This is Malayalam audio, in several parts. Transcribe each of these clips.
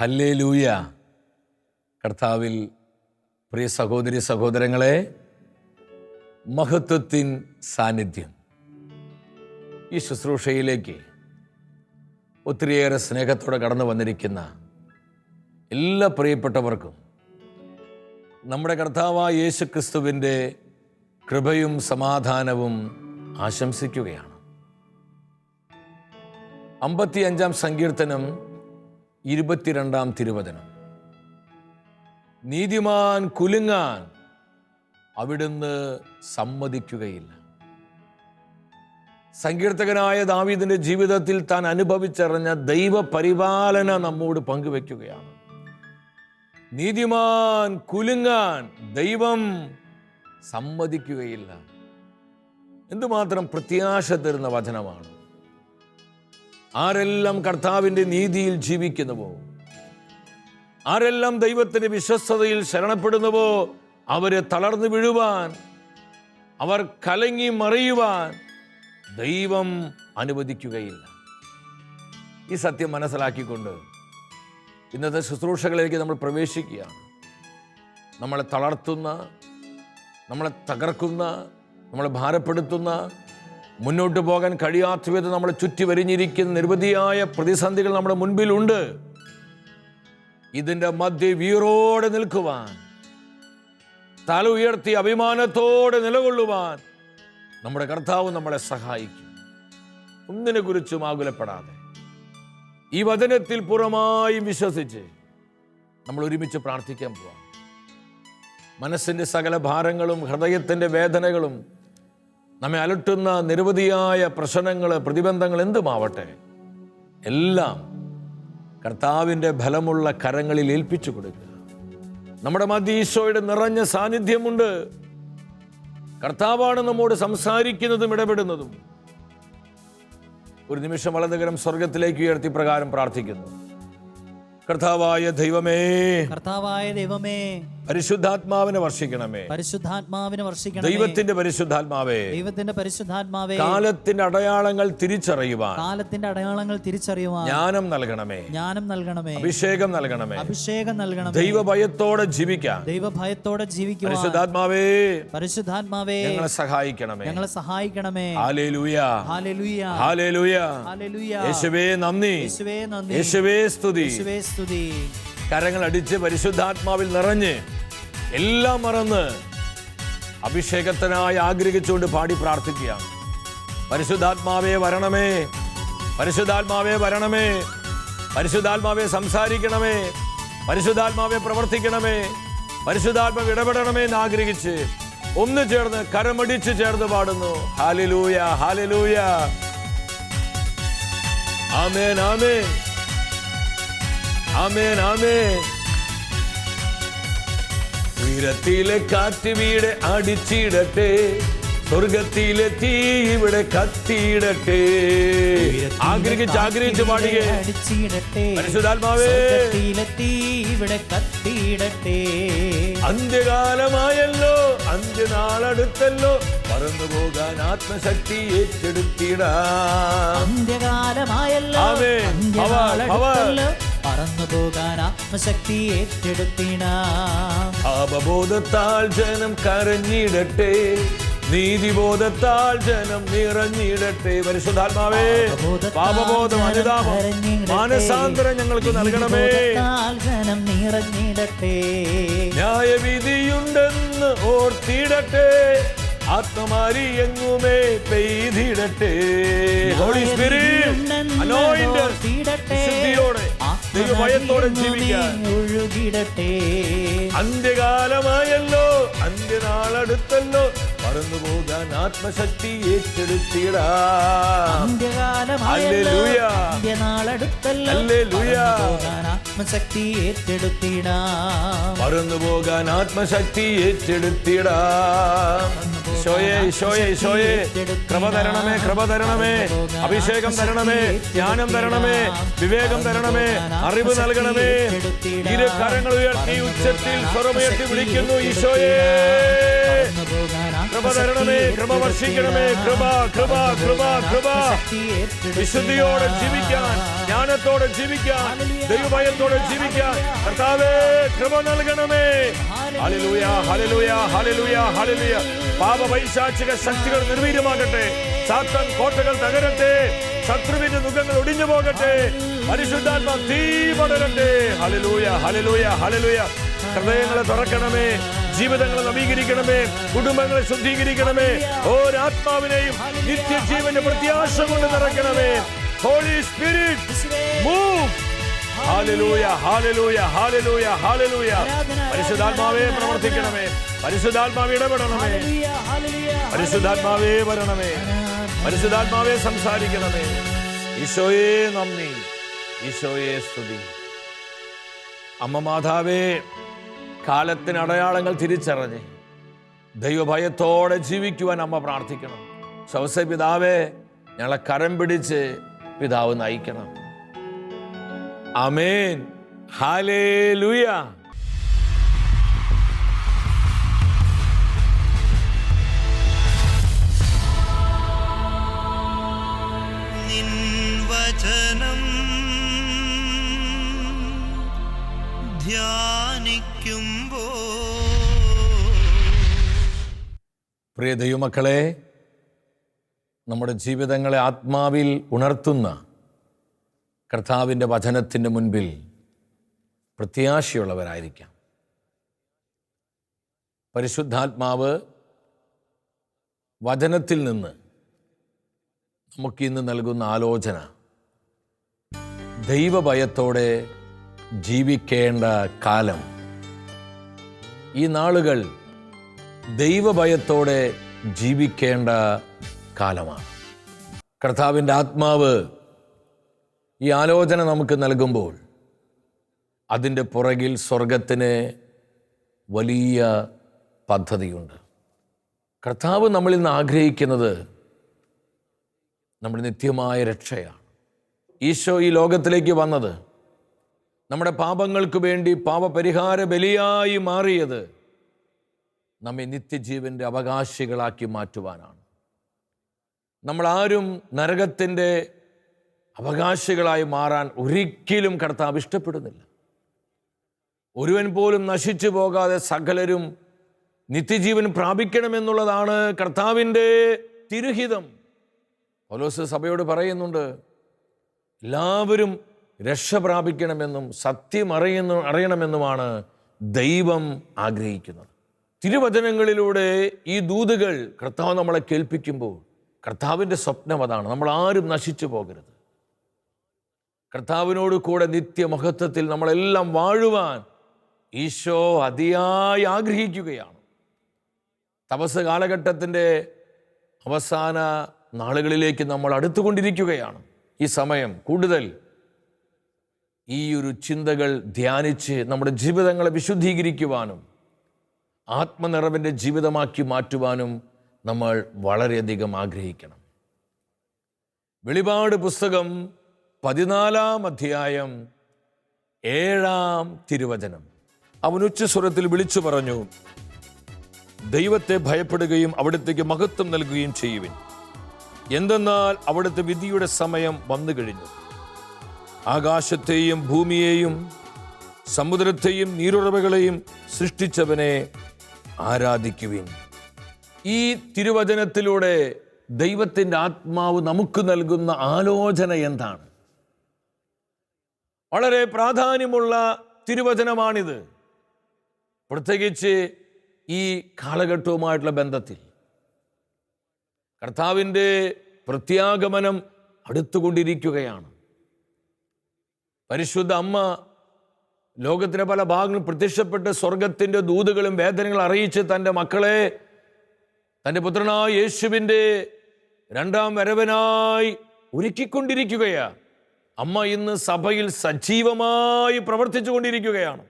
ഹല്ലേ ലൂയ കർത്താവിൽ പ്രിയ സഹോദരി സഹോദരങ്ങളെ മഹത്വത്തിൻ സാന്നിധ്യം. ഈ ശുശ്രൂഷയിലേക്ക് ഒത്തിരിയേറെ സ്നേഹത്തോടെ കടന്നു വന്നിരിക്കുന്ന എല്ലാ പ്രിയപ്പെട്ടവർക്കും നമ്മുടെ കർത്താവായ യേശു ക്രിസ്തുവിന്റെ കൃപയും സമാധാനവും ആശംസിക്കുകയാണ്. അമ്പത്തിയഞ്ചാം സങ്കീർത്തനം ഇരുപത്തിരണ്ടാം തിരുവചനം. നീതിമാൻ കുലുങ്ങാൻ അവിടുന്ന് സമ്മതിക്കുകയില്ല. സങ്കീർത്തകനായ ദാവീദിന്റെ ജീവിതത്തിൽ താൻ അനുഭവിച്ചറിഞ്ഞ ദൈവപരിപാലന നമ്മോട് പങ്കുവെക്കുകയാണ്. നീതിമാൻ കുലുങ്ങാൻ ദൈവം സമ്മതിക്കുകയില്ല. എന്തുമാത്രം പ്രത്യാശ തരുന്ന വചനമാണ്. ആരെല്ലാം കർത്താവിന്റെ നീതിയിൽ ജീവിക്കുന്നുവോ? ആരെല്ലാം ദൈവത്തിന്റെ വിശ്വസ്തതയിൽ ശരണപ്പെടുന്നുവോ? അവരെ തളർന്നു വീഴുവാൻ അവർ കലങ്ങി മറിയുവാൻ ദൈവം അനുവദിക്കുകയില്ല. ഈ സത്യം മനസ്സിലാക്കിക്കൊണ്ട് ഇന്നത്തെ ശുശ്രൂഷകളിലേക്ക് നമ്മൾ പ്രവേശിക്കുകയാണ് നമ്മളെ തളർത്തുന്ന നമ്മളെ തകർക്കുന്ന നമ്മളെ ഭാരപ്പെടുത്തുന്ന മുന്നോട്ട് പോകാൻ കഴിയാത്ത വിധം നമ്മളെ ചുറ്റി വരിഞ്ഞിരിക്കുന്ന നിരവധിയായ പ്രതിസന്ധികൾ നമ്മുടെ മുൻപിലുണ്ട്. ഇതിന്റെ മധ്യ വീറോടെ നിൽക്കുവാൻ തല ഉയർത്തി അഭിമാനത്തോടെ നിലകൊള്ളുവാൻ നമ്മുടെ കർത്താവ് നമ്മളെ സഹായിക്കും. ഒന്നിനെ കുറിച്ചും ആകുലപ്പെടാതെ ഈ വചനത്തിൽ പുറമായും വിശ്വസിച്ച് നമ്മൾ ഒരുമിച്ച് പ്രാർത്ഥിക്കാൻ പോവാം. മനസ്സിന്റെ സകല ഭാരങ്ങളും ഹൃദയത്തിന്റെ വേദനകളും നമ്മെ അലട്ടുന്ന നിരവധിയായ പ്രശ്നങ്ങൾ പ്രതിബന്ധങ്ങൾ എന്തുമാവട്ടെ എല്ലാം കർത്താവിന്റെ ഫലമുള്ള കരങ്ങളിൽ ഏൽപ്പിച്ചു കൊടുക്കുക. നമ്മുടെ മധ്യ ഈശോയുടെ നിറഞ്ഞ സാന്നിധ്യമുണ്ട്. കർത്താവാണ് നമ്മോട് സംസാരിക്കുന്നതും ഇടപെടുന്നതും. ഒരു നിമിഷം വളരെ സ്വർഗത്തിലേക്ക് ഉയർത്തി പ്രകാരം പ്രാർത്ഥിക്കുന്നു. കർത്താവായ ദൈവമേ. കർത്താവായ ദൈവമേ. പരിശുദ്ധാത്മാവിനെ വർഷിക്കണമേ. പരിശുദ്ധാത്മാവിനെ വർഷിക്കണം ദൈവത്തിന്റെ പരിശുദ്ധാത്മാവേ. ദൈവത്തിന്റെ പരിശുദ്ധാത്മാവേ. കാലത്തിന്റെ അടയാളങ്ങൾ തിരിച്ചറിയുവാൻ. കാലത്തിന്റെ അടയാളങ്ങൾ തിരിച്ചറിയുവാൻ. ജ്ഞാനം നൽകണമേ. ജ്ഞാനം നൽകണമേ. അഭിഷേകം നൽകണമേ. അഭിഷേകം നൽകണമേ. ദൈവഭയത്തോടെ ജീവിക്കാൻ. ദൈവഭയത്തോടെ ജീവിക്കുക പരിശുദ്ധാത്മാവേ. പരിശുദ്ധാത്മാവേ. ഞങ്ങളെ സഹായിക്കണമേ. ഞങ്ങളെ സഹായിക്കണമേ. ഹാലേലൂയ. ഹാലലുയ. ഹാലേലൂയ. ഹാലലുയ. യേശുവേ നന്ദി. യേശുവേ നന്ദി. യേശുവേ സ്തുതി. യേശുവേ സ്തുതി. കരങ്ങൾ അടിച്ച് പരിശുദ്ധാത്മാവിൽ നിറഞ്ഞ് എല്ലാം മറന്ന് അഭിഷേകത്തിനായി ആഗ്രഹിച്ചുകൊണ്ട് പാടി പ്രാർത്ഥിക്കുകയാണ്. പരിശുദ്ധാത്മാവേ വരണമേ പരിശുദ്ധാത്മാവേ വരണമേ പരിശുദ്ധാത്മാവെ സംസാരിക്കണമേ പരിശുദ്ധാത്മാവെ പ്രവർത്തിക്കണമേ പരിശുദ്ധാത്മാവ് ഇടപെടണമേ എന്ന് ആഗ്രഹിച്ച് ഒന്ന് ചേർന്ന് കരമടിച്ച് ചേർന്ന് പാടുന്നു. ഹാലിലൂയ ഹാലിലൂയ ആമേൻ ആമേൻ. ആമേൻ ആമേൻ. ഉയരത്തിലെ കാറ്റ് വീട് അടിച്ചിടട്ടെ. സ്വർഗത്തിലെ തീ ഇവിടെ കത്തിയിടട്ടെ. ആഗ്രഹിച്ച് ആഗ്രഹിച്ച് പാടിയെ പരിശുദ്ധാത്മാവേ. ഇവിടെ കത്തിയിടട്ടെ. അന്ത്യകാലമായല്ലോ അന്ത്യനാളടുത്തല്ലോ. പറന്നു പോകാൻ ആത്മശക്തി ഏറ്റെടുത്തിടാം. അന്ത്യകാലമായല്ലോ പറന്നു പോകാൻ ആത്മശക്തി ഏറ്റെടുത്തിടാം. പാപബോധത്താൽ ജനം കരഞ്ഞിടട്ടെ. നീതിബോധത്താൽ ജനം നിറഞ്ഞിടട്ടെ. പരിശുദ്ധാത്മാവേ പാപബോധം അനുതാപം മാനസാന്തരം ഞങ്ങൾക്ക് നൽകണമേ. ജനം നിറഞ്ഞിടട്ടെ. ന്യായവിധിയുണ്ടെന്ന് ഓർത്തിടട്ടെ. ആത്മമാരി എങ്ങുമേ പെയ്തിടട്ടെ ഹോളി സ്പിരിറ്റ് അനോയിന്റ് വിശുദ്ധിയോടെ. ദൈവഭയത്തോടെ ജീവിക്കാൻ. ഒഴുകിടട്ടെ. അന്ത്യകാലമായല്ലോ അന്ത്യനാളടുത്തല്ലോ പറന്നു പോകാൻ ആത്മശക്തി ആത്മശക്തി ഏറ്റെടുത്തിടാം. പറന്നു പോകാൻ ആത്മശക്തി ഏറ്റെടുത്തിടാം. ഈശോയെ ഈശോയെ ഈശോയെ. കൃപ തരണമേ കൃപ തരണമേ. അഭിഷേകം തരണമേ ജ്ഞാനം തരണമേ വിവേകം തരണമേ അറിവ് നൽകണമേ. ഇരു കരങ്ങൾ ഉയർത്തി ഉച്ചത്തിൽ സ്വരമുയർത്തി വിളിക്കുന്നു ഈശോയെ. കൃപ തരണമേ കൃപ വർഷിക്കണമേ. കൃപ കൃപ കൃപ കൃപ. വിശുദ്ധിയോടെ ജീവിക്കാൻ ജ്ഞാനത്തോടെ ജീവിക്കാൻ ദൈവഭയത്തോടെ ജീവിക്കാൻ. കർത്താവേ കൃപ നൽകണമേ. ഹല്ലേലൂയ ഹല്ലേലൂയ ഹല്ലേലൂയ ഹല്ലേലൂയ. പാപ പൈശാചിക ശക്തികൾ നിർവീര്യമാകട്ടെ. സാത്താൻ കോട്ടകൾ തകരട്ടെ. ശത്രുവിന്റെ മുഖങ്ങൾ ഒടിഞ്ഞു പോകട്ടെ. പരിശുദ്ധാത്മ തീ പടരട്ടെ. ഹലലൂയ ഹലലൂയ ഹലലൂയ ഹൃദയങ്ങളെ തുറക്കണമേ. ജീവിതങ്ങളെ നവീകരിക്കണമേ. കുടുംബങ്ങളെ ശുദ്ധീകരിക്കണമേ. ഓരാത്മാവിനെയും നിത്യജീവന്റെ പ്രത്യാശ കൊണ്ട് നിറയ്ക്കണമേ. Holy spirit move hallelujah hallelujah hallelujah hallelujah. പരിശുദ്ധാത്മാവേ പ്രവർത്തിക്കണമേ. പരിശുദ്ധാത്മാവ് ഇടപെടണമേ. പരിശുദ്ധാത്മാവേ വരണമേ. പരിശുദ്ധാത്മാവേ സംസാരിക്കണമേ. ഈശോയെ നന്ദി. ഈശോയെ സ്തുതി. അമ്മ മാതാവേ കാലത്തിന് അടയാളങ്ങൾ തിരിച്ചറിഞ്ഞ് ദൈവഭയത്തോടെ ജീവിക്കുവാൻ അമ്മ പ്രാർത്ഥിക്കണം. സൗസ പിതാവേ ഞങ്ങളെ കരം പിടിച്ച് പിതാവ് നയിക്കണം. അമേൻ ഹാലേ നിൻ വചനം ധ്യാനിക്കുമ്പോ പ്രിയ ദൈവമക്കളെ നമ്മുടെ ജീവിതങ്ങളെ ആത്മാവിൽ ഉണർത്തുന്ന കർത്താവിന്റെ വചനത്തിന്റെ മുൻപിൽ പ്രത്യാശയുള്ളവരായിരിക്കാം. പരിശുദ്ധാത്മാവ് വചനത്തിൽ നിന്ന് നമുക്കിന്ന് നൽകുന്ന ആലോചന ദൈവഭയത്തോടെ ജീവിക്കേണ്ട കാലം. ഈ നാളുകൾ ദൈവഭയത്തോടെ ജീവിക്കേണ്ട കാലമാണ്. കർത്താവിന്റെ ആത്മാവ് ഈ ആലോചന നമുക്ക് നൽകുമ്പോൾ അതിന്റെ പുറകിൽ സ്വർഗത്തിന് വലിയ പദ്ധതിയുണ്ട്. കർത്താവ് നമ്മളിൽ നിന്ന് ആഗ്രഹിക്കുന്നത് നമ്മുടെ നിത്യമായ രക്ഷയാണ്. ഈശോ ഈ ലോകത്തിലേക്ക് വന്നത് നമ്മുടെ പാപങ്ങൾക്ക് വേണ്ടി പാപപരിഹാര ബലിയായി മാറിയത് നമ്മെ നിത്യജീവന്റെ അവകാശികളാക്കി മാറ്റുവാനാണ്. നമ്മളാരും നരകത്തിന്റെ അവകാശികളായി മാറാൻ ഒരിക്കലും കർത്താവ് ഇഷ്ടപ്പെടുന്നില്ല. ഒരുവൻ പോലും നശിച്ചു പോകാതെ സകലരും നിത്യജീവൻ പ്രാപിക്കണമെന്നുള്ളതാണ് കർത്താവിന്റെ തിരുഹിതം. പൗലോസ് സഭയോട് പറയുന്നുണ്ട് എല്ലാവരും രക്ഷ പ്രാപിക്കണമെന്നും സത്യം അറിയുന്നു അറിയണമെന്നുമാണ് ദൈവം ആഗ്രഹിക്കുന്നത്. തിരുവചനങ്ങളിലൂടെ ഈ ദൂതുകൾ കർത്താവ് നമ്മളെ കേൾപ്പിക്കുമ്പോൾ കർത്താവിന്റെ സ്വപ്നം അതാണ്. നമ്മൾ ആരും നശിച്ചു പോകരുത്. കർത്താവിനോട് കൂടെ നിത്യമഹത്വത്തിൽ നമ്മളെല്ലാം വാഴുവാൻ ഈശോ അതിയായി ആഗ്രഹിക്കുകയാണ്. തപസ് കാലഘട്ടത്തിന്റെ അവസാന നാളുകളിലേക്ക് നമ്മൾ അടുത്തുകൊണ്ടിരിക്കുകയാണ്. ഈ സമയം കൂടുതൽ ഈ ഒരു ചിന്തകൾ ധ്യാനിച്ച് നമ്മുടെ ജീവിതങ്ങളെ വിശുദ്ധീകരിക്കുവാനും ആത്മനിറവിന്റെ ജീവിതമാക്കി മാറ്റുവാനും നമ്മൾ വളരെയധികം ആഗ്രഹിക്കണം. വെളിപാട് പുസ്തകം പതിനാലാം അധ്യായം ഏഴാം തിരുവചനം. അവൻ ഉച്ചസ്വരത്തിൽ വിളിച്ചു പറഞ്ഞു ദൈവത്തെ ഭയപ്പെടുകയും അവിടത്തേക്ക് മഹത്വം നൽകുകയും ചെയ്യുവിൻ. എന്തെന്നാൽ അവിടുത്തെ വിധിയുടെ സമയം വന്നു കഴിഞ്ഞു. ആകാശത്തെയും ഭൂമിയെയും സമുദ്രത്തെയും നീരുറവകളെയും സൃഷ്ടിച്ചവനെ ആരാധിക്കുവിൻ. ഈ തിരുവചനത്തിലൂടെ ദൈവത്തിന്റെ ആത്മാവ് നമുക്ക് നൽകുന്ന ആലോചന എന്താണ്? വളരെ പ്രാധാന്യമുള്ള തിരുവചനമാണിത്. പ്രത്യേകിച്ച് ഈ കാലഘട്ടവുമായിട്ടുള്ള ബന്ധത്തിൽ. കർത്താവിന്റെ പ്രത്യാഗമനം അടുത്തുകൊണ്ടിരിക്കുകയാണ്. പരിശുദ്ധ അമ്മ ലോകത്തിന്റെ പല ഭാഗങ്ങളും പ്രത്യക്ഷപ്പെട്ട് സ്വർഗത്തിന്റെ ദൂതുകളും വേദനകളും അറിയിച്ച് തന്റെ മക്കളെ തന്റെ പുത്രനായ യേശുവിന്റെ രണ്ടാം വരവനായി ഒരുക്കിക്കൊണ്ടിരിക്കുകയാണ്. അമ്മ ഇന്ന് സഭയിൽ സജീവമായി പ്രവർത്തിച്ചു കൊണ്ടിരിക്കുകയാണ്.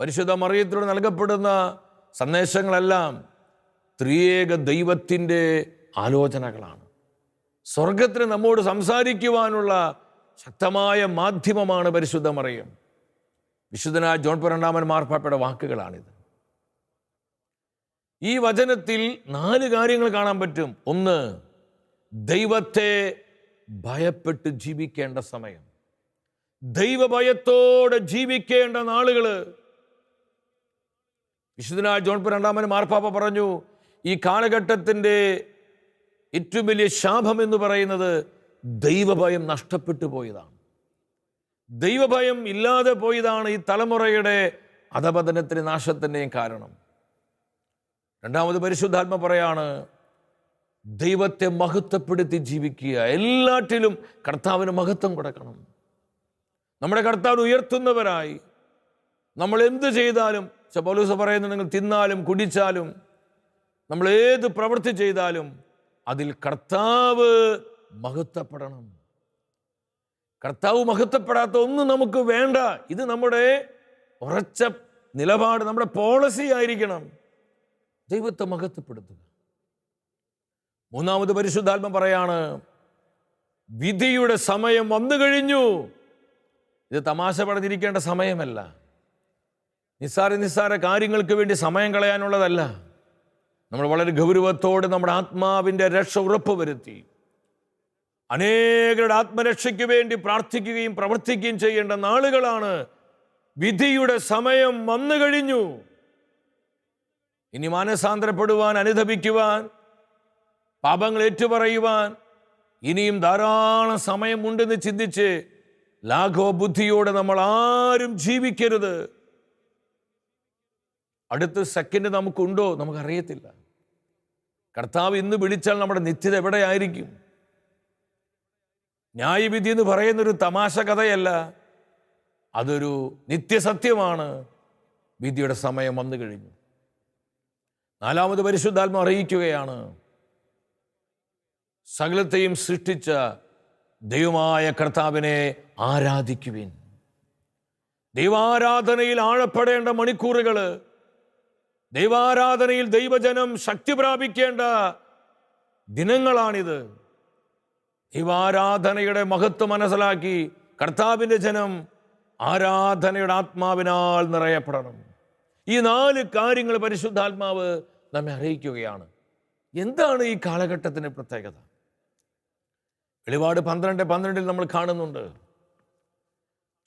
പരിശുദ്ധ മറിയത്തിലൂടെ നൽകപ്പെടുന്ന സന്ദേശങ്ങളെല്ലാം ത്രിയേക ദൈവത്തിന്റെ ആലോചനകളാണ്. സ്വർഗത്തിന് നമ്മോട് സംസാരിക്കുവാനുള്ള ശക്തമായ മാധ്യമമാണ് പരിശുദ്ധ മറിയം. വിശുദ്ധനായ ജോൺ പരണ്ടാമൻ മാർപ്പാപ്പയുടെ വാക്കുകളാണിത്. ഈ വചനത്തിൽ നാല് കാര്യങ്ങൾ കാണാൻ പറ്റും. ഒന്ന് ദൈവത്തെ ഭയപ്പെട്ട് ജീവിക്കേണ്ട സമയം. ദൈവഭയത്തോടെ ജീവിക്കേണ്ട നാളുകൾ വിശുദ്ധനായ ജോൺ രണ്ടാമൻ മാർപ്പാപ്പ പറഞ്ഞു ഈ കാലഘട്ടത്തിന്റെ ഏറ്റവും വലിയ ശാപം എന്ന് പറയുന്നത് ദൈവഭയം നഷ്ടപ്പെട്ടു പോയതാണ്. ദൈവഭയം ഇല്ലാതെ പോയതാണ് ഈ തലമുറയുടെ അധപതനത്തിന് നാശത്തിന്റെയും കാരണം. രണ്ടാമത് പരിശുദ്ധാത്മ പറയാണ് ദൈവത്തെ മഹത്വപ്പെടുത്തി ജീവിക്കുക. എല്ലാറ്റിലും കർത്താവിന് മഹത്വം കൊടുക്കണം. നമ്മുടെ കർത്താവ് ഉയർത്തുന്നവരായി. നമ്മൾ എന്ത് ചെയ്താലും പൗലൂസ് നിങ്ങൾ തിന്നാലും കുടിച്ചാലും നമ്മൾ ഏത് പ്രവൃത്തി ചെയ്താലും അതിൽ കർത്താവ് മഹത്വപ്പെടണം. കർത്താവ് മഹത്വപ്പെടാത്ത ഒന്നും നമുക്ക് വേണ്ട. ഇത് നമ്മുടെ ഉറച്ച നിലപാട് നമ്മുടെ പോളിസി ആയിരിക്കണം. ദൈവത്തെ മഹത്വപ്പെടുത്തുക. മൂന്നാമത് പരിശുദ്ധാത്മ പറയാണ് വിധിയുടെ സമയം വന്നു കഴിഞ്ഞു. ഇത് തമാശ പറഞ്ഞിരിക്കേണ്ട സമയമല്ല. നിസ്സാര നിസ്സാര കാര്യങ്ങൾക്ക് വേണ്ടി സമയം കളയാനുള്ളതല്ല. നമ്മൾ വളരെ ഗൗരവത്തോടെ നമ്മുടെ ആത്മാവിന്റെ രക്ഷ ഉറപ്പ് വരുത്തി അനേകരുടെ ആത്മരക്ഷയ്ക്ക് വേണ്ടി പ്രാർത്ഥിക്കുകയും പ്രവർത്തിക്കുകയും ചെയ്യേണ്ട നാളുകളാണ്. വിധിയുടെ സമയം വന്നു കഴിഞ്ഞു. ഇനി മാനസാന്തരപ്പെടുവാൻ അനുദപിക്കുവാൻ പാപങ്ങൾ ഏറ്റുപറയുവാൻ ഇനിയും ധാരാളം സമയമുണ്ടെന്ന് ചിന്തിച്ച് ലാഘവ ബുദ്ധിയോടെ നമ്മൾ ആരും ജീവിക്കരുത്. അടുത്ത സെക്കൻഡ് നമുക്കുണ്ടോ? നമുക്കറിയത്തില്ല. കർത്താവ് ഇന്ന് വിളിച്ചാൽ നമ്മുടെ നിത്യത എവിടെയായിരിക്കും? ന്യായവിധി എന്ന് പറയുന്നൊരു തമാശ കഥയല്ല. അതൊരു നിത്യസത്യമാണ്. വിധിയുടെ സമയം വന്നു കഴിഞ്ഞു. നാലാമത് പരിശുദ്ധാത്മ അറിയിക്കുകയാണ്. സകലത്തെയും സൃഷ്ടിച്ച ദൈവമായ കർത്താവിനെ ആരാധിക്കുവിൻ. ദൈവാരാധനയിൽ ആഴപ്പെടേണ്ട മണിക്കൂറുകൾ ദൈവാരാധനയിൽ ദൈവജനം ശക്തി പ്രാപിക്കേണ്ട ദിനങ്ങളാണിത്. ദൈവാരാധനയുടെ മഹത്വം മനസ്സിലാക്കി കർത്താവിന്റെ ജനം ആരാധനയുടെ ആത്മാവിനാൽ നിറയപ്പെടണം. ഈ നാല് കാര്യങ്ങൾ പരിശുദ്ധാത്മാവ് നമ്മെ അറിയിക്കുകയാണ്. എന്താണ് ഈ കാലഘട്ടത്തിന്റെ പ്രത്യേകത? വെളിപാട് പന്ത്രണ്ട് പന്ത്രണ്ടിൽ നമ്മൾ കാണുന്നുണ്ട്.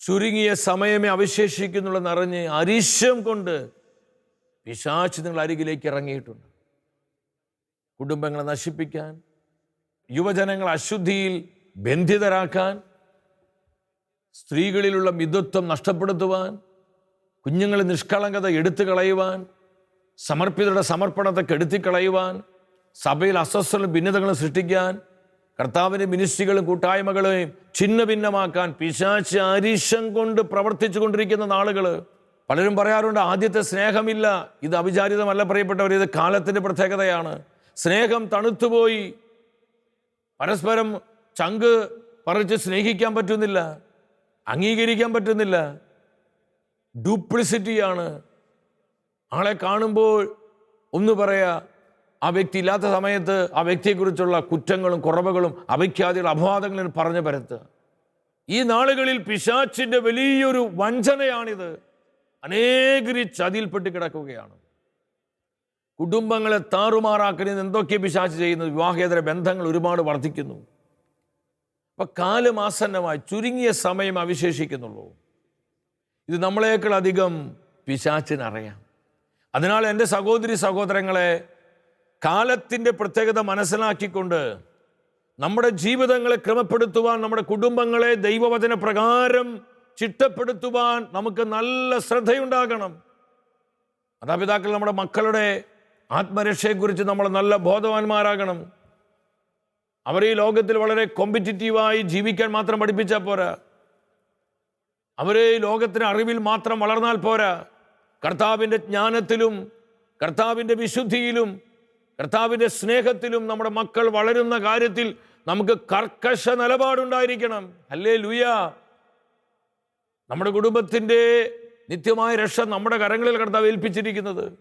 ചുരുങ്ങിയ സമയമേ അവശേഷിക്കുന്നുള്ളെന്നറിഞ്ഞ് അരിശം കൊണ്ട് പിശാച്ച് നിങ്ങൾ അരികിലേക്ക് ഇറങ്ങിയിട്ടുണ്ട്. കുടുംബങ്ങളെ നശിപ്പിക്കാൻ യുവജനങ്ങളെ അശുദ്ധിയിൽ ബന്ധിതരാക്കാൻ സ്ത്രീകളിലുള്ള മിതത്വം നഷ്ടപ്പെടുത്തുവാൻ കുഞ്ഞുങ്ങളെ നിഷ്കളങ്കത എടുത്തു കളയുവാൻ സമർപ്പിതരുടെ സമർപ്പണത്തെ കെടുത്തിക്കളയുവാൻ സഭയിൽ അസ്വസ്ഥ ഭിന്നതകളും സൃഷ്ടിക്കാൻ കർത്താവിന്റെ മിനിസ്ട്രികളും കൂട്ടായ്മകളെയും ഛിന്ന ഭിന്നമാക്കാൻ പിശാച്ച് അരിശം കൊണ്ട് പ്രവർത്തിച്ചു കൊണ്ടിരിക്കുന്ന നാളുകൾ. പലരും പറയാറുണ്ട് ആദ്യത്തെ സ്നേഹമില്ല. ഇത് അവിചാരിതമല്ല പ്രിയപ്പെട്ടവർ ഇത് കാലത്തിന്റെ പ്രത്യേകതയാണ്. സ്നേഹം തണുത്തുപോയി. പരസ്പരം ചങ്ക് പറിച്ച് സ്നേഹിക്കാൻ പറ്റുന്നില്ല അംഗീകരിക്കാൻ പറ്റുന്നില്ല. ഡ്യൂപ്ലിസിറ്റിയാണ്. ആളെ കാണുമ്പോൾ ഒന്ന് പറയാ ആ വ്യക്തി ഇല്ലാത്ത സമയത്ത് ആ വ്യക്തിയെക്കുറിച്ചുള്ള കുറ്റങ്ങളും കുറവുകളും അപഖ്യാതികളും അപവാദങ്ങളും പറഞ്ഞു പരത്തുക ഈ നാളുകളിൽ പിശാച്ചിന്റെ വലിയൊരു വഞ്ചനയാണിത്. അനേകരി ചതിയിൽപ്പെട്ട് കിടക്കുകയാണ്. കുടുംബങ്ങളെ താറുമാറാക്കുന്നത് എന്തൊക്കെ പിശാച്ച് ചെയ്യുന്നത് വിവാഹേതര ബന്ധങ്ങൾ ഒരുപാട് വർദ്ധിക്കുന്നു. അപ്പം കാലമാസന്നമായി ചുരുങ്ങിയ സമയം അവശേഷിക്കുന്നുള്ളൂ. ഇത് നമ്മളേക്കാൾ അധികം പിശാച്ചിനറിയാം. അതിനാൽ എന്റെ സഹോദരി സഹോദരങ്ങളെ കാലത്തിന്റെ പ്രത്യേകത മനസ്സിലാക്കിക്കൊണ്ട് നമ്മുടെ ജീവിതങ്ങളെ ക്രമപ്പെടുത്തുവാൻ നമ്മുടെ കുടുംബങ്ങളെ ദൈവവചന പ്രകാരം ചിട്ടപ്പെടുത്തുവാൻ നമുക്ക് നല്ല ശ്രദ്ധയുണ്ടാകണം. മാതാപിതാക്കൾ നമ്മുടെ മക്കളുടെ ആത്മരക്ഷയെക്കുറിച്ച് നമ്മൾ നല്ല ബോധവാന്മാരാകണം. അവർ ഈ ലോകത്തിൽ വളരെ കോമ്പറ്റിറ്റീവായി ജീവിക്കാൻ മാത്രം പഠിപ്പിച്ചാൽ പോരാ. അവരെ ഈ ലോകത്തിന് അറിവിൽ മാത്രം വളർന്നാൽ പോരാ. കർത്താവിന്റെ ജ്ഞാനത്തിലും കർത്താവിന്റെ വിശുദ്ധിയിലും കർത്താവിന്റെ സ്നേഹത്തിലും നമ്മുടെ മക്കൾ വളരുന്ന കാര്യത്തിൽ നമുക്ക് കർക്കശ നിലപാടുണ്ടായിരിക്കണം. അല്ലേ ലൂയ നമ്മുടെ കുടുംബത്തിന്റെ നിത്യമായ രക്ഷ നമ്മുടെ കരങ്ങളിൽ കർത്താവ് ഏൽപ്പിച്ചിരിക്കുന്നത്.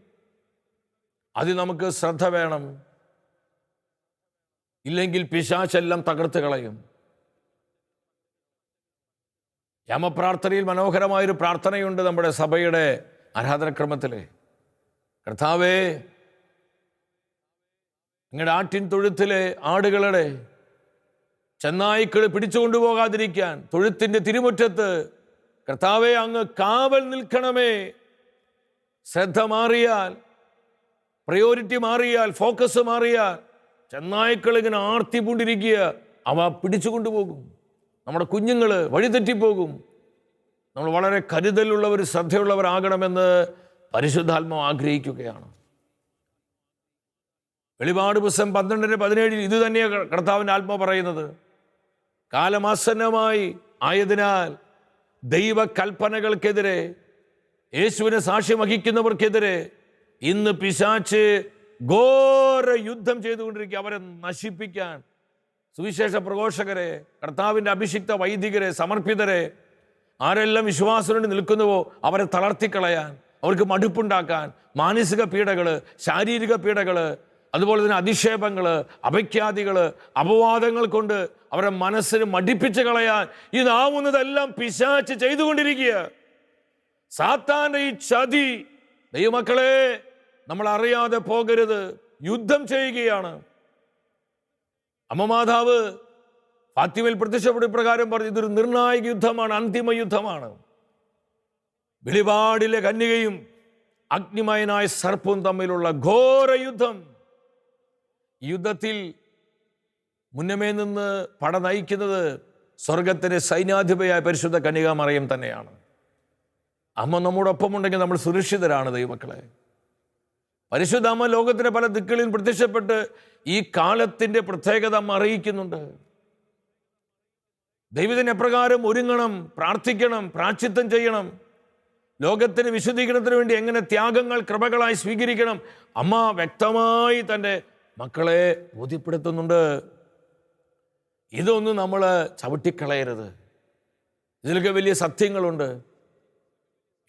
അതിൽ നമുക്ക് ശ്രദ്ധ വേണം. ഇല്ലെങ്കിൽ പിശാശെല്ലാം തകർത്ത് കളയും. യമപ്രാർത്ഥനയിൽ മനോഹരമായൊരു പ്രാർത്ഥനയുണ്ട് നമ്മുടെ സഭയുടെ ആരാധനക്രമത്തിൽ കർത്താവേ നിങ്ങളുടെ ആട്ടിൻ തൊഴുത്തിലെ ആടുകളുടെ ചെന്നായ്ക്കൾ പിടിച്ചുകൊണ്ടു പോകാതിരിക്കാൻ തൊഴുത്തിന്റെ തിരുമുറ്റത്ത് കർത്താവെ അങ്ങ് കാവൽ നിൽക്കണമേ. ശ്രദ്ധ മാറിയാൽ പ്രയോറിറ്റി മാറിയാൽ ഫോക്കസ് മാറിയാൽ ചെന്നായ്ക്കൾ ഇങ്ങനെ ആർത്തി പൂണ്ടിരിക്കുക അവ പിടിച്ചു കൊണ്ടുപോകും നമ്മുടെ കുഞ്ഞുങ്ങൾ വഴിതെറ്റിപ്പോകും. നമ്മൾ വളരെ കരുതലുള്ളവർ ശ്രദ്ധയുള്ളവരാകണമെന്ന് പരിശുദ്ധാത്മാവ് ആഗ്രഹിക്കുകയാണ്. വെളിപാട് പുസ്തകം പന്ത്രണ്ടിന് പതിനേഴിൽ ഇത് തന്നെയാണ് കർത്താവിന്റെ ആത്മ പറയുന്നത്. കാലമാസന്നമായി ആയതിനാൽ ദൈവകൽപ്പനകൾക്കെതിരെ യേശുവിനെ സാക്ഷ്യം വഹിക്കുന്നവർക്കെതിരെ ഇന്ന് പിശാച്ച് ഘോര യുദ്ധം ചെയ്തുകൊണ്ടിരിക്കുക. അവരെ നശിപ്പിക്കാൻ സുവിശേഷ പ്രഘോഷകരെ കർത്താവിന്റെ അഭിഷിക്ത വൈദികരെ സമർപ്പിതരെ ആരെല്ലാം വിശ്വാസത്തോടെ നിൽക്കുന്നുവോ അവരെ തളർത്തിക്കളയാൻ അവർക്ക് മടുപ്പുണ്ടാക്കാൻ മാനസിക പീഡകൾ ശാരീരിക പീഡകൾ അതുപോലെ തന്നെ അധിക്ഷേപങ്ങൾ അപഖ്യാതികൾ അപവാദങ്ങൾ കൊണ്ട് അവരെ മനസ്സിന് മടിപ്പിച്ച് കളയാൻ ഇതാവുന്നതെല്ലാം പിശാച്ച് ചെയ്തുകൊണ്ടിരിക്കുക. സാത്താന്റെ ഈ ചതി ദൈവമക്കളെ നമ്മൾ അറിയാതെ പോകരുത്. യുദ്ധം ചെയ്യുകയാണ്. അമ്മമാതാവ് ഫാത്തിമയിൽ പ്രത്യക്ഷപ്പെട്ട പ്രകാരം പറഞ്ഞു ഇതൊരു നിർണായക യുദ്ധമാണ് അന്തിമ യുദ്ധമാണ്. വെളിപാടിലെ കന്യകയും അഗ്നിമയനായ സർപ്പവും തമ്മിലുള്ള ഘോര യുദ്ധം യുദ്ധത്തിൽ മുന്നമേ നിന്ന് പട നയിക്കുന്നത് സ്വർഗത്തിന്റെ സൈന്യാധിപയായ പരിശുദ്ധ കന്യകാമറിയം തന്നെയാണ്. അമ്മ നമ്മോടൊപ്പം ഉണ്ടെങ്കിൽ നമ്മൾ സുരക്ഷിതരാണ് ദൈവമക്കളെ. പരിശുദ്ധ അമ്മ ലോകത്തിന്റെ പല ദിക്കുകളിൽ പ്രത്യക്ഷപ്പെട്ട് ഈ കാലത്തിന്റെ പ്രത്യേകത അമ്മ അറിയിക്കുന്നുണ്ട്. ദൈവത്തിന് എപ്രകാരം ഒരുങ്ങണം പ്രാർത്ഥിക്കണം പ്രാച്ചിത്വം ചെയ്യണം. ലോകത്തിന് വിശുദ്ധീകരണത്തിന് വേണ്ടി എങ്ങനെ ത്യാഗങ്ങൾ കൃപകളായി സ്വീകരിക്കണം അമ്മ വ്യക്തമായി തന്റെ മക്കളെ ബോധ്യപ്പെടുത്തുന്നുണ്ട്. ഇതൊന്നും നമ്മൾ ചവിട്ടിക്കളയരുത്. ഇതിലൊക്കെ വലിയ സത്യങ്ങളുണ്ട്.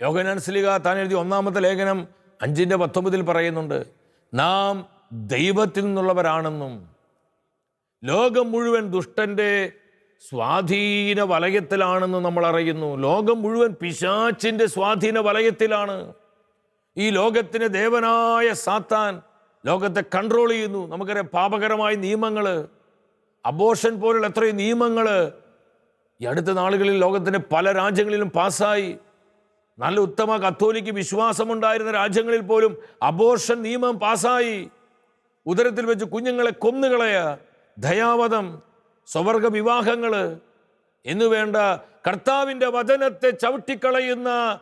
യോഗനാൻ സ്ലിക താൻ എഴുതിയ ഒന്നാമത്തെ ലേഖനം അഞ്ചിന്റെ പത്തൊമ്പതിൽ പറയുന്നുണ്ട് നാം ദൈവത്തിൽ നിന്നുള്ളവരാണെന്നും ലോകം മുഴുവൻ ദുഷ്ടന്റെ സ്വാധീന വലയത്തിലാണെന്നും നമ്മൾ അറിയുന്നു. ലോകം മുഴുവൻ പിശാച്ചിന്റെ സ്വാധീന വലയത്തിലാണ്. ഈ ലോകത്തിന് ദേവനായ സാത്താൻ ലോകത്തെ കൺട്രോൾ ചെയ്യുന്നു. നമുക്കറിയാം പാപകരമായ നിയമങ്ങൾ അബോഷൻ പോലുള്ള എത്രയും നിയമങ്ങൾ ഈ അടുത്ത നാളുകളിൽ ലോകത്തിന്റെ പല രാജ്യങ്ങളിലും പാസ്സായി. നല്ല ഉത്തമ കത്തോലിക്ക് വിശ്വാസമുണ്ടായിരുന്ന രാജ്യങ്ങളിൽ പോലും അബോർഷൻ നിയമം പാസ്സായി. ഉദരത്തിൽ വെച്ച് കുഞ്ഞുങ്ങളെ കൊന്നുകളയ. ദയാവധം സ്വവർഗ വിവാഹങ്ങൾ എന്നുവേണ്ട കർത്താവിന്റെ വചനത്തെ ചവിട്ടിക്കളയുന്ന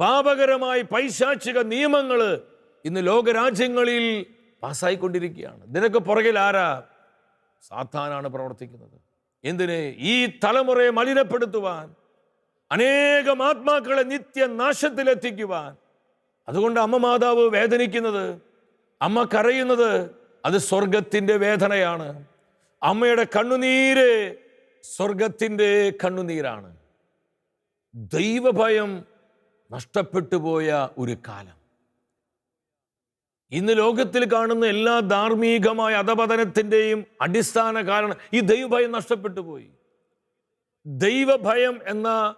പാപകരമായി പൈശാചിക നിയമങ്ങൾ ഇന്ന് ലോകരാജ്യങ്ങളിൽ പാസ്സായിക്കൊണ്ടിരിക്കുകയാണ്. നിനക്ക് പുറകിൽ ആരാ? സാത്താനാണ് പ്രവർത്തിക്കുന്നത്. എന്തിന്? ഈ തലമുറയെ മലിനപ്പെടുത്തുവാൻ അനേകം ആത്മാക്കളെ നിത്യനാശത്തിലെത്തിക്കുവാൻ. അതുകൊണ്ട് അമ്മ മാതാവ് വേദനിക്കുന്നത് അമ്മ കരയുന്നത് അത് സ്വർഗത്തിന്റെ വേദനയാണ്. അമ്മയുടെ കണ്ണുനീര് സ്വർഗത്തിന്റെ കണ്ണുനീരാണ്. ദൈവഭയം നഷ്ടപ്പെട്ടു പോയ ഒരു കാലം. ഇന്ന് ലോകത്തിൽ കാണുന്ന എല്ലാ ധാർമ്മികമായ അധപതനത്തിന്റെയും അടിസ്ഥാന കാരണം ഈ ദൈവഭയം നഷ്ടപ്പെട്ടു പോയി. ദൈവഭയം എന്ന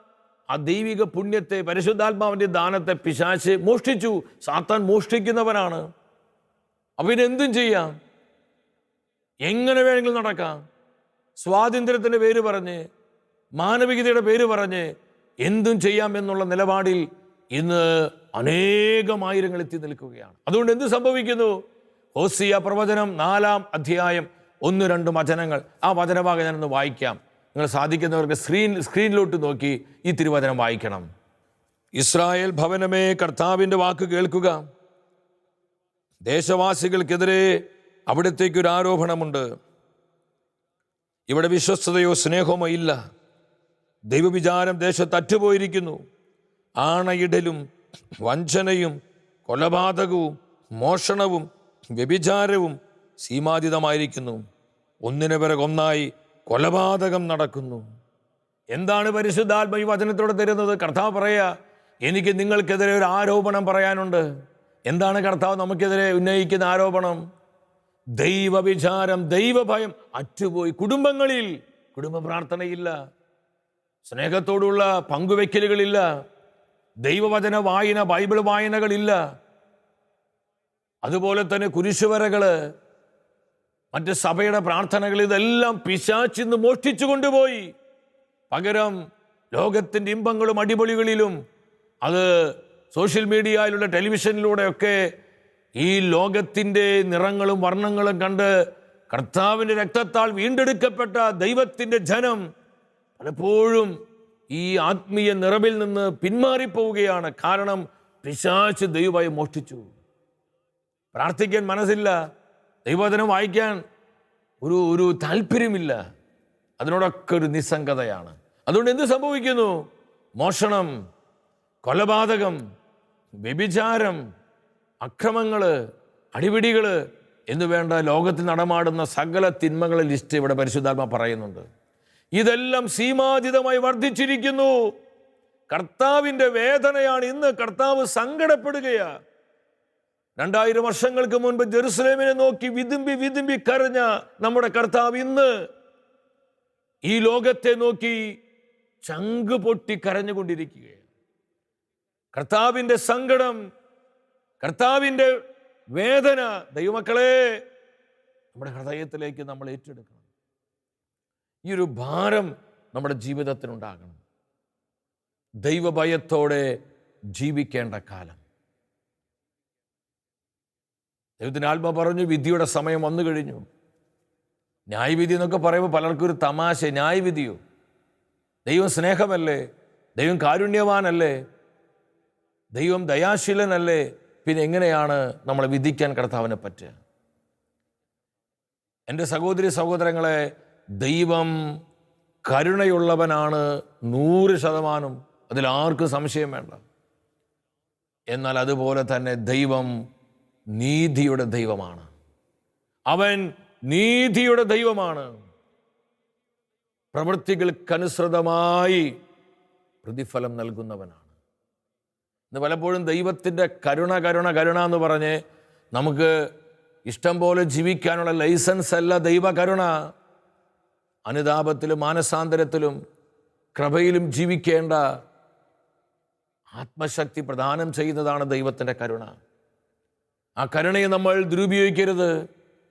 ആ ദൈവിക പുണ്യത്തെ പരിശുദ്ധാത്മാവിന്റെ ദാനത്തെ പിശാച്ച് മോഷ്ടിച്ചു. സാത്താൻ മോഷ്ടിക്കുന്നവനാണ്. അവനെന്തും ചെയ്യാം? എങ്ങനെ വേണമെങ്കിലും നടക്കാം? സ്വാതന്ത്ര്യത്തിന്റെ പേര് പറഞ്ഞ് മാനവികതയുടെ പേര് പറഞ്ഞ് എന്തും ചെയ്യാം എന്നുള്ള നിലപാടിൽ ഇന്ന് അനേകമായിരങ്ങൾ എത്തി നിൽക്കുകയാണ്. അതുകൊണ്ട് എന്ത് സംഭവിക്കുന്നു? ഹോസിയ പ്രവചനം നാലാം അധ്യായം ഒന്ന് രണ്ട് വചനങ്ങൾ. ആ വചനഭാഗം ഞാനൊന്ന് വായിക്കാം. നിങ്ങൾ സാധിക്കുന്നവർക്ക് സ്ക്രീൻ സ്ക്രീനിലോട്ട് നോക്കി ഈ തിരുവചനം വായിക്കണം. ഇസ്രായേൽ ഭവനമേ കർത്താവിന്റെ വാക്ക് കേൾക്കുക. ദേശവാസികൾക്കെതിരെ അവിടത്തേക്കൊരു ആരോപണമുണ്ട് ഇവിടെ വിശ്വസ്തതയോ സ്നേഹമോ ഇല്ല. ദൈവവിചാരം ദേശത്ത് അറ്റുപോയിരിക്കുന്നു ആണയിടലും വഞ്ചനയും കൊലപാതകവും മോഷണവും വ്യഭിചാരവും സീമാതീതമായിരിക്കുന്നു. ഒന്നിനു പിറകെ ഒന്നായി കൊലപാതകം നടക്കുന്നു. എന്താണ് പരിശുദ്ധാത്മ ഈ വചനത്തോടെ തരുന്നത്? കർത്താവ് പറയുക എനിക്ക് നിങ്ങൾക്കെതിരെ ഒരു ആരോപണം പറയാനുണ്ട്. എന്താണ് കർത്താവ് നമുക്കെതിരെ ഉന്നയിക്കുന്ന ആരോപണം? ദൈവവിചാരം ദൈവഭയം അറ്റുപോയി. കുടുംബങ്ങളിൽ കുടുംബ പ്രാർത്ഥനയില്ല സ്നേഹത്തോടുള്ള പങ്കുവെക്കലുകളില്ല. ദൈവവചന വായന ബൈബിൾ വായനകളില്ല. അതുപോലെ തന്നെ കുരിശുവരകൾ മറ്റ് സഭയുടെ പ്രാർത്ഥനകൾ ഇതെല്ലാം പിശാച്ചിന്ന് മോഷ്ടിച്ചു കൊണ്ടുപോയി. പകരം ലോകത്തിന്റെ ഇമ്പങ്ങളും അടിപൊളികളിലും അത് സോഷ്യൽ മീഡിയയിലുള്ള ടെലിവിഷനിലൂടെയൊക്കെ ഈ ലോകത്തിന്റെ നിറങ്ങളും വർണങ്ങളും കണ്ട് കർത്താവിന്റെ രക്തത്താൽ വീണ്ടെടുക്കപ്പെട്ട ദൈവത്തിന്റെ ജനം പലപ്പോഴും ഈ ആത്മീയ നിറവിൽ നിന്ന് പിന്മാറിപ്പോവുകയാണ് കാരണം പിശാച്ച് ദൈവമായി മോഷ്ടിച്ചു. പ്രാർത്ഥിക്കാൻ മനസ്സില്ല ദൈവവചനം വായിക്കാൻ ഒരു ഒരു താല്പര്യമില്ല. അതിനോടൊക്കെ ഒരു നിസ്സംഗതയാണ്. അതുകൊണ്ട് എന്ത് സംഭവിക്കുന്നു? മോഷണം കൊലപാതകം വ്യഭിചാരം അക്രമങ്ങൾ അടിപിടികൾ എന്നുവേണ്ട ലോകത്തിൽ നടമാടുന്ന സകല തിന്മകളെ ലിസ്റ്റ് ഇവിടെ പരിശുദ്ധാത്മ പറയുന്നുണ്ട്. ഇതെല്ലാം സീമാതീതമായി വർദ്ധിച്ചിരിക്കുന്നു. കർത്താവിന്റെ വേദനയാണ് ഇന്ന് കർത്താവ് സങ്കടപ്പെടുകയാണ് രണ്ടായിരം വർഷങ്ങൾക്ക് മുൻപ് ജെറുസലേമിനെ നോക്കി വിതുമ്പി വിതുമ്പി കരഞ്ഞ നമ്മുടെ കർത്താവ് ഇന്ന് ഈ ലോകത്തെ നോക്കി ചങ്ക് പൊട്ടി കരഞ്ഞുകൊണ്ടിരിക്കുകയാണ്. കർത്താവിന്റെ സങ്കടം കർത്താവിന്റെ വേദന ദൈവമക്കളെ നമ്മുടെ ഹൃദയത്തിലേക്ക് നമ്മൾ ഏറ്റെടുക്കണം. ഈ ഒരു ഭാരം നമ്മുടെ ജീവിതത്തിനുണ്ടാകണം. ദൈവഭയത്തോടെ ജീവിക്കേണ്ട കാലം. ദൈവത്തിന് ആത്മ പറഞ്ഞു വിധിയുടെ സമയം വന്നു കഴിഞ്ഞു. ന്യായവിധി എന്നൊക്കെ പറയുമ്പോൾ പലർക്കും ഒരു തമാശ ന്യായവിധിയോ? ദൈവം സ്നേഹമല്ലേ? ദൈവം കാരുണ്യവാനല്ലേ? ദൈവം ദയാശീലനല്ലേ? പിന്നെ എങ്ങനെയാണ് നമ്മളെ വിധിക്കാൻ കർത്താവിനെ പറ്റുക? എന്റെ സഹോദരി സഹോദരങ്ങളെ ദൈവം കരുണയുള്ളവനാണ് നൂറ് ശതമാനം. ആർക്കും സംശയം വേണ്ട. എന്നാൽ അതുപോലെ തന്നെ ദൈവം നീതിയുടെ ദൈവമാണ്. അവൻ നീതിയുടെ ദൈവമാണ്. പ്രവൃത്തികൾക്കനുസൃതമായി പ്രതിഫലം നൽകുന്നവനാണ്. ഇന്ന് പലപ്പോഴും ദൈവത്തിന്റെ കരുണ കരുണ കരുണ എന്ന് പറഞ്ഞ് നമുക്ക് ഇഷ്ടം പോലെ ജീവിക്കാനുള്ള ലൈസൻസ് അല്ല ദൈവ കരുണ അനുതാപത്തിലും മാനസാന്തരത്തിലും കൃപയിലും ജീവിക്കേണ്ട ആത്മശക്തി പ്രദാനം ചെയ്യുന്നതാണ് ദൈവത്തിന്റെ കരുണ. ആ കരുണയെ നമ്മൾ ദുരുപയോഗിക്കരുത്.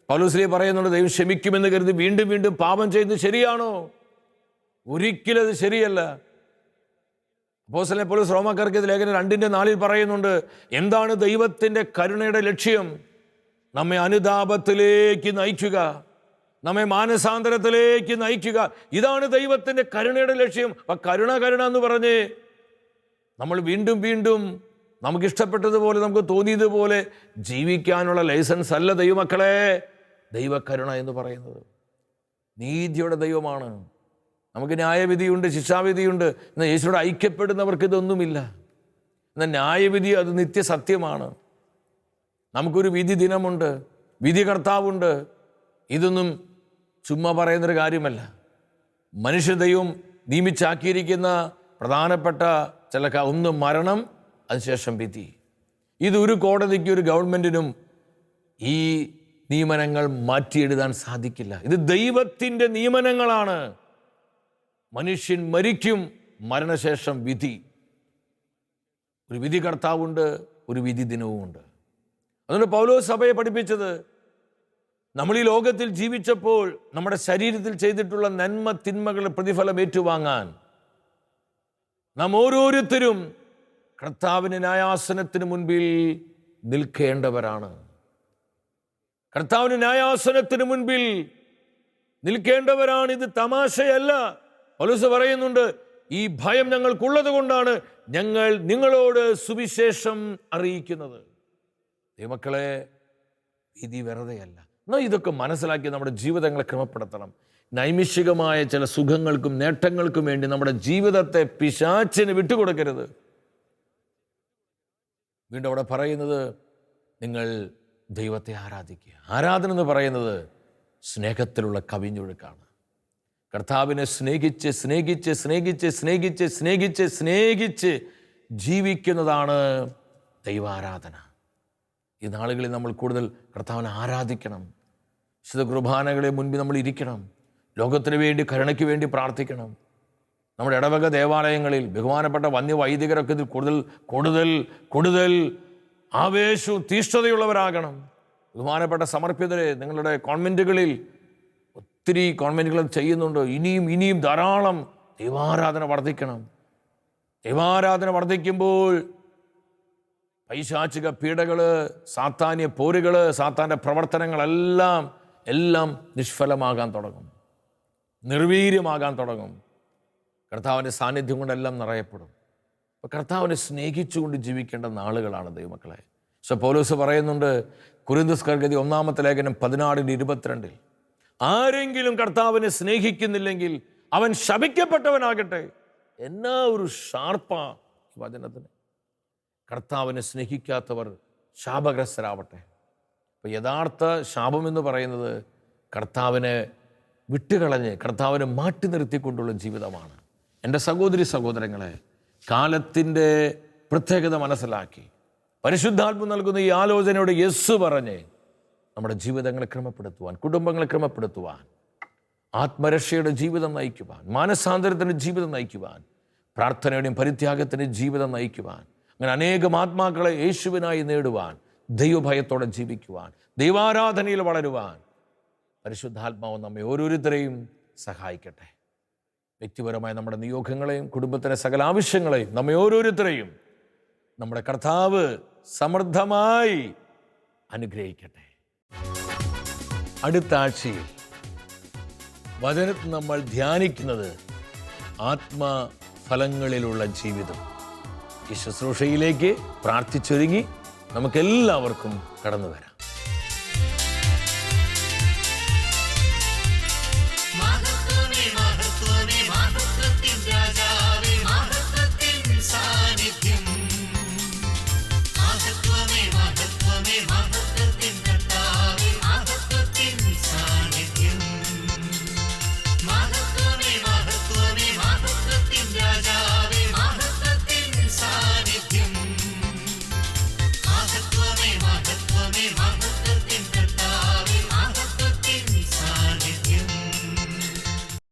പൗലുശ്രീ പറയുന്നുണ്ട് ദൈവം ക്ഷമിക്കുമെന്ന് കരുതി വീണ്ടും വീണ്ടും പാപം ചെയ്യുന്നത് ശരിയാണോ? ഒരിക്കലും അത് ശരിയല്ല. അപ്പോസലെ പോലും റോമാക്കാർക്ക് ഇത് ലേഖനം രണ്ടിന്റെ നാലിൽ പറയുന്നുണ്ട് എന്താണ് ദൈവത്തിന്റെ കരുണയുടെ ലക്ഷ്യം? നമ്മെ അനുതാപത്തിലേക്ക് നയിക്കുക. നമ്മെ മാനസാന്തരത്തിലേക്ക് നയിക്കുക. ഇതാണ് ദൈവത്തിന്റെ കരുണയുടെ ലക്ഷ്യം. ആ കരുണ കരുണ എന്ന് പറഞ്ഞ് നമ്മൾ വീണ്ടും വീണ്ടും നമുക്കിഷ്ടപ്പെട്ടതുപോലെ നമുക്ക് തോന്നിയതുപോലെ ജീവിക്കാനുള്ള ലൈസൻസ് അല്ല ദൈവമക്കളെ. ദൈവകരുണ എന്ന് പറയുന്നത് നീതിയുടെ ദൈവമാണ്. നമുക്ക് ന്യായവിധിയുണ്ട് ശിക്ഷാവിധിയുണ്ട്. എന്നാൽ യേശുവിടെ ഐക്യപ്പെടുന്നവർക്ക് ഇതൊന്നുമില്ല. എന്നാൽ ന്യായവിധി അത് നിത്യസത്യമാണ്. നമുക്കൊരു വിധി ദിനമുണ്ട് വിധി കർത്താവുണ്ട് ഇതൊന്നും ചുമ്മാ പറയുന്നൊരു കാര്യമല്ല. മനുഷ്യ ദൈവം നിയമിച്ചാക്കിയിരിക്കുന്ന പ്രധാനപ്പെട്ട ചില ഒന്ന് മരണം അതിനുശേഷം വിധി. ഇതൊരു കോടതിക്ക് ഒരു ഗവൺമെന്റിനും ഈ നിയമനങ്ങൾ മാറ്റിയെഴുതാൻ സാധിക്കില്ല. ഇത് ദൈവത്തിന്റെ നിയമനങ്ങളാണ്. മനുഷ്യൻ മരിക്കും മരണശേഷം വിധി. ഒരു വിധി കർത്താവുണ്ട് ഒരു വിധി ദിനവുമുണ്ട് അതുകൊണ്ട് പൗലോ സഭയെ പഠിപ്പിച്ചത് നമ്മൾ ഈ ലോകത്തിൽ ജീവിച്ചപ്പോൾ നമ്മുടെ ശരീരത്തിൽ ചെയ്തിട്ടുള്ള നന്മ തിന്മകളുടെ പ്രതിഫലം ഏറ്റുവാങ്ങാൻ നാം ഓരോരുത്തരും കർത്താവിന് ന്യായാസനത്തിന് മുൻപിൽ നിൽക്കേണ്ടവരാണ്. കർത്താവിന് ന്യായാസനത്തിന് മുൻപിൽ നിൽക്കേണ്ടവരാണ് ഇത് തമാശയല്ല. പലസ് പറയുന്നുണ്ട് ഈ ഭയം ഞങ്ങൾക്കുള്ളത് കൊണ്ടാണ് ഞങ്ങൾ നിങ്ങളോട് സുവിശേഷം അറിയിക്കുന്നത്. ദൈവമക്കളെ വിധി വെറുതെയല്ല. എന്നാൽ ഇതൊക്കെ മനസ്സിലാക്കി നമ്മുടെ ജീവിതങ്ങളെ ക്രമപ്പെടുത്തണം. നൈമിഷികമായ ചില സുഖങ്ങൾക്കും നേട്ടങ്ങൾക്കും വേണ്ടി നമ്മുടെ ജീവിതത്തെ പിശാച്ചിന് വിട്ടുകൊടുക്കരുത്. വീണ്ടും അവിടെ പറയുന്നത് നിങ്ങൾ ദൈവത്തെ ആരാധിക്കുക. ആരാധന എന്ന് പറയുന്നത് സ്നേഹത്തിലുള്ള കവിഞ്ഞൊഴുക്കാണ്. കർത്താവിനെ സ്നേഹിച്ച് സ്നേഹിച്ച് സ്നേഹിച്ച് സ്നേഹിച്ച് സ്നേഹിച്ച് സ്നേഹിച്ച് ജീവിക്കുന്നതാണ് ദൈവാരാധന. ഈ നാളുകളിൽ നമ്മൾ കൂടുതൽ കർത്താവിനെ ആരാധിക്കണം. വിശുദ്ധ കുർബാനകളെ മുൻപിൽ നമ്മൾ ഇരിക്കണം. ലോകത്തിന് വേണ്ടി കരുണയ്ക്ക് വേണ്ടി പ്രാർത്ഥിക്കണം. നമ്മുടെ ഇടവക ദേവാലയങ്ങളിൽ ബഹുമാനപ്പെട്ട വന്യവൈദികരൊക്കെ ഇതിൽ കൂടുതൽ കൂടുതൽ കൂടുതൽ ആവേശവും തീഷ്ണതയുള്ളവരാകണം. ബഹുമാനപ്പെട്ട സമർപ്പിതരെ നിങ്ങളുടെ കോൺവെന്റുകളിൽ ഒത്തിരി കോൺവെന്റുകൾ ചെയ്യുന്നുണ്ട്. ഇനിയും ഇനിയും ധാരാളം ദൈവാരാധന വർദ്ധിക്കണം. ദൈവാരാധന വർദ്ധിക്കുമ്പോൾ പൈശാചിക പീഡകൾ സാത്താന്യ പോരുകൾ സാത്താന്റെ പ്രവർത്തനങ്ങളെല്ലാം എല്ലാം നിഷ്ഫലമാകാൻ തുടങ്ങും. നിർവീര്യമാകാൻ തുടങ്ങും. കർത്താവിന്റെ സാന്നിധ്യം കൊണ്ടെല്ലാം നിറയപ്പെടും. അപ്പോൾ കർത്താവിനെ സ്നേഹിച്ചുകൊണ്ട് ജീവിക്കേണ്ട നാളുകളാണ് ദൈവമക്കളെ. പക്ഷെ പൗലോസ് പറയുന്നുണ്ട് കുരുന്തസ്കർഗതി ഒന്നാമത്തെ ലേഖനം പതിനാറിന് ഇരുപത്തിരണ്ടിൽ ആരെങ്കിലും കർത്താവിനെ സ്നേഹിക്കുന്നില്ലെങ്കിൽ അവൻ ശപിക്കപ്പെട്ടവനാകട്ടെ. എന്നാ ഒരു ഷാർപ്പാ വചനത്തിന്. കർത്താവിനെ സ്നേഹിക്കാത്തവർ ശാപഗ്രസ്തരാവട്ടെ. അപ്പോൾ യഥാർത്ഥ ശാപമെന്ന് പറയുന്നത് കർത്താവിനെ വിട്ടുകളഞ്ഞ് കർത്താവിനെ മാറ്റി നിർത്തിക്കൊണ്ടുള്ള ജീവിതമാണ്. എന്റെ സഹോദരി സഹോദരങ്ങളെ കാലത്തിന്റെ പ്രത്യേകത മനസ്സിലാക്കി. പരിശുദ്ധാത്മ നൽകുന്ന ഈ ആലോചനയോട് യെസ് പറഞ്ഞ് നമ്മുടെ ജീവിതങ്ങളെ ക്രമപ്പെടുത്തുവാൻ കുടുംബങ്ങളെ ക്രമപ്പെടുത്തുവാൻ ആത്മരക്ഷയുടെ ജീവിതം നയിക്കുവാൻ മാനസാന്തരത്തിന്റെ ജീവിതം നയിക്കുവാൻ പ്രാർത്ഥനയുടെയും പരിത്യാഗത്തിന്റെ ജീവിതം നയിക്കുവാൻ അങ്ങനെ അനേകം ആത്മാക്കളെ യേശുവിനായി നേടുവാൻ ദൈവഭയത്തോടെ ജീവിക്കുവാൻ ദൈവാരാധനയിൽ വളരുവാൻ പരിശുദ്ധാത്മാവ് നമ്മെ ഓരോരുത്തരെയും സഹായിക്കട്ടെ. വ്യക്തിപരമായ നമ്മുടെ നിയോഗങ്ങളെയും കുടുംബത്തിലെ സകല ആവശ്യങ്ങളെയും നമ്മെ ഓരോരുത്തരെയും നമ്മുടെ കർത്താവ് സമൃദ്ധമായി അനുഗ്രഹിക്കട്ടെ. അടുത്ത ആഴ്ചയിൽ വചനത്തിൽ നമ്മൾ ധ്യാനിക്കുന്നത് ആത്മഫലങ്ങളിലുള്ള ജീവിതം. ശുശ്രൂഷയിലേക്ക് പ്രാർത്ഥിച്ചൊരുങ്ങി നമുക്കെല്ലാവർക്കും കടന്നു വരാം